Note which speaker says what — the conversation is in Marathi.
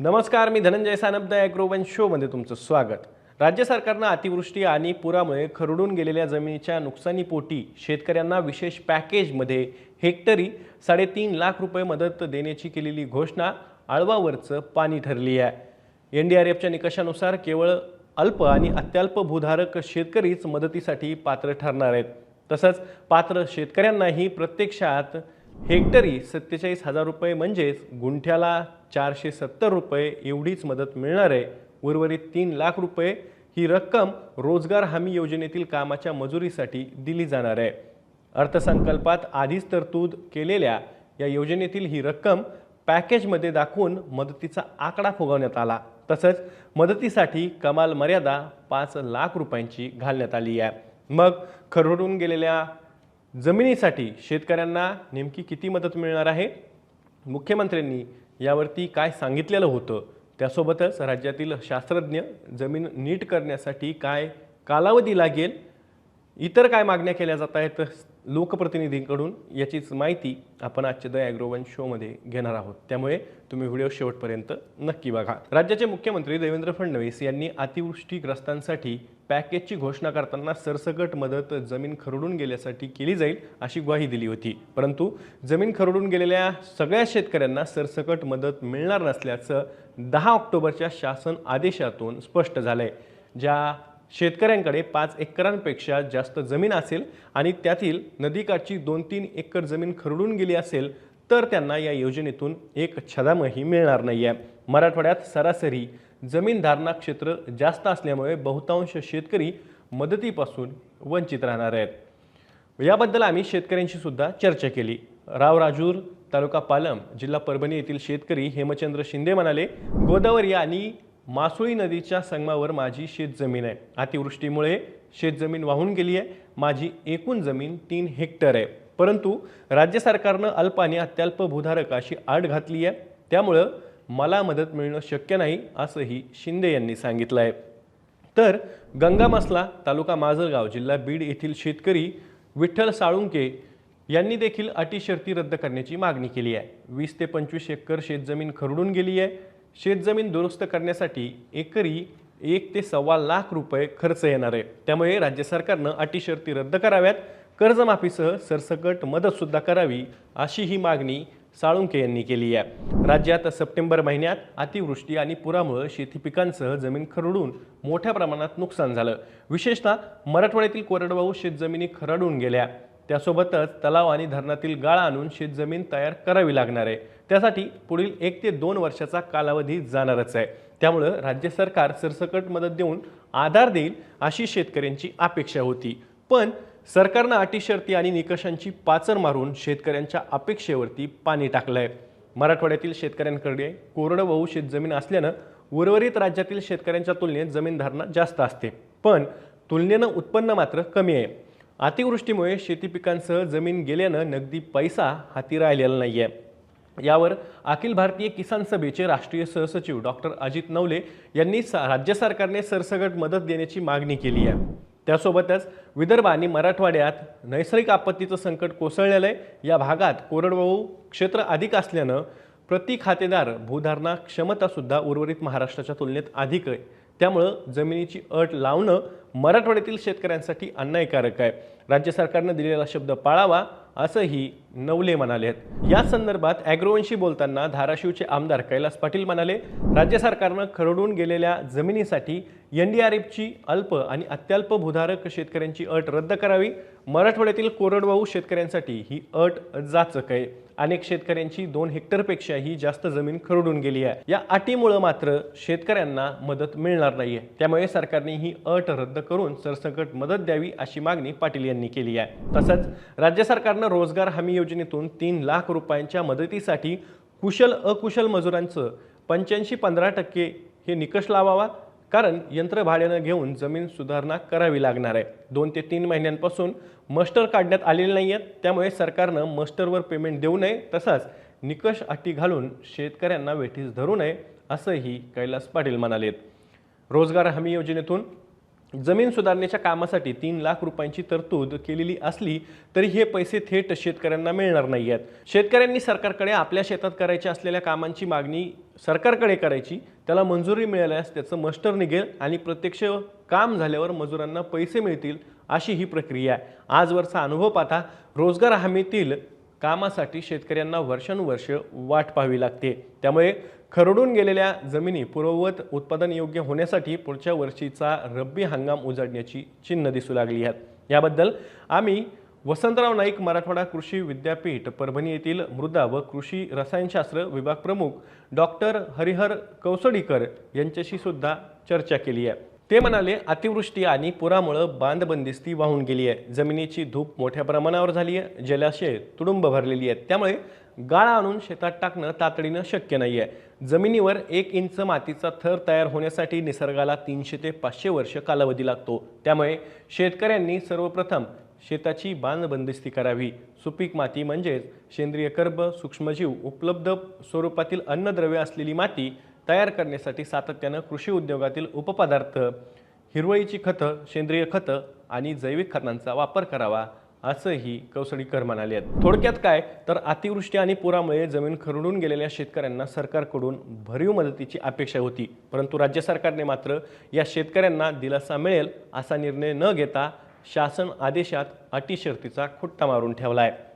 Speaker 1: नमस्कार मी धनंजय सानप द ॲग्रोवन शोमध्ये तुमचं स्वागत. राज्य सरकारनं अतिवृष्टी आणि पुरामुळे खरडून गेलेल्या जमिनीच्या नुकसानीपोटी शेतकऱ्यांना विशेष पॅकेजमध्ये हेक्टरी साडेतीन लाख रुपये मदत देण्याची केलेली घोषणा आळवावरचं पाणी ठरली आहे. एन डी आर एफच्या निकषानुसार केवळ अल्प आणि अत्यल्प भूधारक शेतकरीच मदतीसाठी पात्र ठरणार आहेत. तसंच पात्र शेतकऱ्यांनाही प्रत्यक्षात हेक्टरी सत्तेचाळीस हजार रुपये म्हणजेच गुंठ्याला चारशे सत्तर रुपये एवढीच मदत मिळणार आहे. उर्वरित तीन लाख रुपये ही रक्कम रोजगार हमी योजनेतील कामाच्या मजुरीसाठी दिली जाणार आहे. अर्थसंकल्पात आधीच तरतूद केलेल्या या योजनेतील ही रक्कम पॅकेजमध्ये दाखवून मदतीचा आकडा फुगवण्यात आला. तसंच मदतीसाठी कमाल मर्यादा पाच लाख रुपयांची घालण्यात आली आहे. मग खरडून गेलेल्या जमिनीसाठी शेतकऱ्यांना नेमकी किती मदत मिळणार आहे? मुख्यमंत्र्यांनी यावरती काय सांगितलेलं होतं त्यासोबतच राज्यातील शास्त्रज्ञ जमीन नीट करण्यासाठी काय कालावधी लागेल? इतर काय मागण्या केल्या जात आहेत? लोकप्रतिनिधींकडून याचीच माहिती आपण आजच्या द ॲग्रोवन शोमध्ये घेणार आहोत. त्यामुळे तुम्ही व्हिडिओ शेवटपर्यंत नक्की बघा. राज्याचे मुख्यमंत्री देवेंद्र फडणवीस यांनी अतिवृष्टीग्रस्तांसाठी पॅकेजची घोषणा करताना सरसकट मदत जमीन खरडून गेल्यासाठी केली जाईल अशी ग्वाही दिली होती. परंतु जमीन खरडून गेलेल्या सगळ्या शेतकऱ्यांना सरसकट मदत मिळणार नसल्याचं दहा ऑक्टोबरच्या शासन आदेशातून स्पष्ट झालंय. ज्या शेतकऱ्यांकडे पाच एकरांपेक्षा जास्त जमीन असेल आणि त्यातील नदीकाठची दोन तीन एकर जमीन खरडून गेली असेल तर त्यांना या योजनेतून एक छदामही मिळणार नाही आहे मराठवाड्यात सरासरी जमीन धारणा क्षेत्र जास्त असल्यामुळे बहुतांश शेतकरी मदतीपासून वंचित राहणार आहेत. याबद्दल आम्ही शेतकऱ्यांशी सुद्धा चर्चा केली. राव राजूर तालुका पालम जिल्हा परभणी येथील शेतकरी हेमचंद्र शिंदे म्हणाले गोदावरी आणि मासुळी नदीच्या संगमावर माझी शेतजमीन आहे. अतिवृष्टीमुळे शेतजमीन वाहून गेली आहे. माझी एकूण जमीन तीन हेक्टर आहे. परंतु राज्य सरकारनं अल्प आणि अत्यल्प भूधारक अशी आड घातली आहे. त्यामुळं मला मदत मिळणं शक्य नाही असंही शिंदे यांनी सांगितलं आहे. तर गंगामसला तालुका माजलगाव जिल्हा बीड येथील शेतकरी विठ्ठल साळुंके यांनी देखील अटी शर्ती रद्द करण्याची मागणी केली आहे. वीस ते पंचवीस एकर शेतजमीन खरडून गेली आहे. शेतजमीन दुरुस्त करण्यासाठी एकरी एक ते सव्वा लाख रुपये खर्च येणार आहे. त्यामुळे राज्य सरकारनं अटी शर्ती रद्द कराव्यात. कर्जमाफीसह सरसकट मदतसुद्धा करावी अशी ही मागणी साळुंके यांनी केली आहे. राज्यात सप्टेंबर महिन्यात अतिवृष्टी आणि पुरामुळे शेती पिकांसह जमीन खरडून मोठ्या प्रमाणात नुकसान झालं. विशेषतः मराठवाड्यातील कोरडवाहू शेतजमिनी खरडून गेल्या. त्यासोबतच तलाव आणि धरणातील गाळ आणून शेतजमीन तयार करावी लागणार आहे. त्यासाठी पुढील एक ते दोन वर्षाचा कालावधी जाणारच आहे. त्यामुळं राज्य सरकार सरसकट मदत देऊन आधार देईल अशी शेतकऱ्यांची अपेक्षा होती. पण सरकारनं अटी शर्ती आणि निकषांची पाचर मारून शेतकऱ्यांच्या अपेक्षेवरती पाणी टाकलं आहे मराठवाड्यातील शेतकऱ्यांकडे कोरडवाहू शेतजमीन असल्यानं उर्वरित राज्यातील शेतकऱ्यांच्या तुलनेत जमीन धारणा जास्त असते. पण तुलनेनं उत्पन्न मात्र कमी आहे. अतिवृष्टीमुळे शेती पिकांसह जमीन गेल्यानं नगदी पैसा हाती राहिलेला नाही आहे यावर अखिल भारतीय किसान सभेचे राष्ट्रीय सहसचिव डॉक्टर अजित नवले यांनी सा राज्य सरकारने सरसगट मदत देण्याची मागणी केली आहे. त्यासोबतच विदर्भ आणि मराठवाड्यात नैसर्गिक आपत्तीचं संकट कोसळलेलं आहे. या भागात कोरडवाहू क्षेत्र अधिक असल्यानं प्रति खातेदार भूधारणा क्षमतासुद्धा उर्वरित महाराष्ट्राच्या तुलनेत अधिक आहे. त्यामुळं जमिनीची अट लावणं मराठवाड्यातील शेतकऱ्यांसाठी अन्यायकारक आहे. राज्य सरकारनं दिलेला शब्द पाळावा असंही नवले म्हणाले आहेत या संदर्भात ॲग्रोवंशी बोलताना धाराशिवचे आमदार कैलास पाटील म्हणाले राज्य सरकारनं खरडून गेलेल्या जमिनीसाठी एन डी आर एफची अल्प आणि अत्यल्प भूधारक शेतकऱ्यांची अट रद्द करावी. मराठवाड्यातील कोरडवाहू शेतकऱ्यांसाठी ही अट जाचक आहे अनेक शेतकऱ्यांची दोन हेक्टरपेक्षाही जास्त जमीन खरडून गेली आहे. या अटीमुळं मात्र शेतकऱ्यांना मदत मिळणार नाहीये. त्यामुळे सरकारने ही अट रद्द करून सरसकट मदत द्यावी अशी मागणी पाटील यांनी केली आहे. तसंच राज्य सरकारनं रोजगार हमी योजनेतून तीन लाख रुपयांच्या मदतीसाठी कुशल अकुशल मजुरांचं पंच्याऐंशी पंधरा टक्के हे निकष लावावा कारण यंत्र भाड्यानं घेऊन जमीन सुधारणा करावी लागणार आहे. दोन ते तीन महिन्यांपासून मस्टर काढण्यात आलेले नाही आहेत त्यामुळे सरकारनं मस्टरवर पेमेंट देऊ नये तसाच निकष अटी घालून शेतकऱ्यांना वेठीस धरू नये असंही कैलास पाटील म्हणालेत. रोजगार हमी योजनेतून जमीन सुधारण्याच्या कामासाठी तीन लाख रुपयांची तरतूद केलेली असली तरी हे पैसे थेट शेतकऱ्यांना मिळणार नाही आहेत शेतकऱ्यांनी सरकारकडे आपल्या शेतात करायच्या असलेल्या कामांची मागणी सरकारकडे करायची त्याला मंजुरी मिळाल्यास त्याचं मस्टर निघेल आणि प्रत्यक्ष काम झाल्यावर मजुरांना पैसे मिळतील अशी ही प्रक्रिया आहे. आजवरचा अनुभव पाहता रोजगार हमीतील कामासाठी शेतकऱ्यांना वर्षानुवर्ष वाट पाहावी लागते. त्यामुळे खरडून गेलेल्या जमिनी पूर्ववत उत्पादन योग्य होण्यासाठी पुढच्या वर्षीचा रब्बी हंगाम उजाडण्याची चिन्ह दिसू लागली आहेत. याबद्दल आम्ही वसंतराव नाईक मराठवाडा कृषी विद्यापीठ परभणी येथील मृदा व कृषी रसायनशास्त्र विभाग प्रमुख डॉक्टर हरिहर कौसडीकर यांच्याशी सुद्धा चर्चा केली आहे. ते म्हणाले अतिवृष्टी आणि पुरामुळं बांधबंदिस्ती वाहून गेली आहे. जमिनीची धूप मोठ्या प्रमाणावर झाली आहे. जलाशय तुडुंब भरलेली आहेत. त्यामुळे गाळ आणून शेतात टाकणं तातडीनं शक्य नाही आहे जमिनीवर एक इंच मातीचा थर तयार होण्यासाठी निसर्गाला तीनशे ते पाचशे वर्ष कालावधी लागतो. त्यामुळे शेतकऱ्यांनी सर्वप्रथम शेताची बांधबंदिस्ती करावी. सुपीक माती म्हणजेच सेंद्रिय कर्ब सूक्ष्मजीव उपलब्ध स्वरूपातील अन्नद्रव्य असलेली माती तयार करण्यासाठी सातत्यानं कृषी उद्योगातील उपपदार्थ हिरवळीची खतं सेंद्रिय खतं आणि जैविक खतांचा वापर करावा असंही कौसडीकर म्हणाले आहेत. थोडक्यात काय? तर अतिवृष्टी आणि पुरामुळे जमीन खरडून गेलेल्या शेतकऱ्यांना सरकारकडून भरीव मदतीची अपेक्षा होती. परंतु राज्य सरकारने मात्र या शेतकऱ्यांना दिलासा मिळेल असा निर्णय न घेता शासन आदेशात अटी शर्तीचा खुट्टा मारून ठेवला आहे